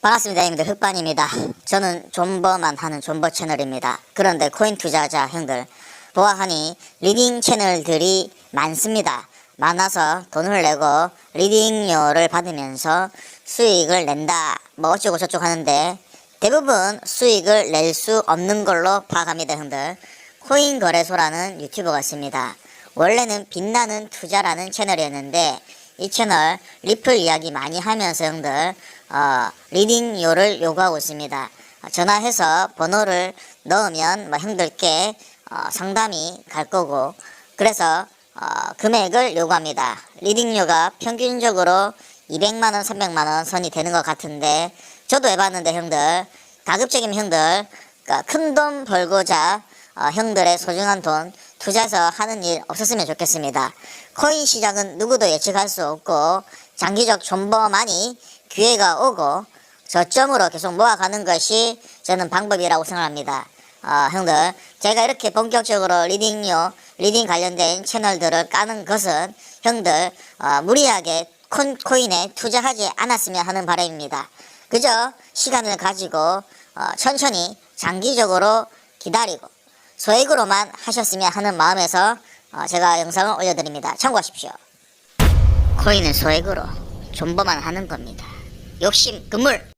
반갑습니다. 형들 흑반입니다. 저는 존버만 하는 존버 채널입니다. 그런데 코인 투자자 형들 보아하니 리딩 채널들이 많습니다. 많아서 돈을 내고 리딩료를 받으면서 수익을 낸다. 뭐 어쩌고 저쩌고 하는데 대부분 수익을 낼 수 없는 걸로 파악합니다. 형들. 코인 거래소라는 유튜버가 있습니다. 원래는 빛나는 투자라는 채널이었는데 이 채널 리플 이야기 많이 하면서 형들 어, 리딩료를 요구하고 있습니다. 어, 전화해서 번호를 넣으면 뭐 형들께 어, 상담이 갈 거고 그래서 어, 금액을 요구합니다. 리딩료가 평균적으로 200만 원, 300만 원 선이 되는 것 같은데 저도 해봤는데 형들 가급적이면 형들 큰돈 벌고자 어, 형들의 소중한 돈 투자해서 하는 일 없었으면 좋겠습니다. 코인 시장은 누구도 예측할 수 없고 장기적 존버만이 기회가 오고 저점으로 계속 모아가는 것이 저는 방법이라고 생각합니다. 어, 형들 제가 이렇게 본격적으로 리딩요 리딩 관련된 채널들을 까는 것은 형들 어, 무리하게 콘, 코인에 투자하지 않았으면 하는 바람입니다. 그저 시간을 가지고 어, 천천히 장기적으로 기다리고 소액으로만 하셨으면 하는 마음에서 어, 제가 영상을 올려드립니다. 참고하십시오. 코인은 소액으로 존버만 하는 겁니다. 욕심 그물!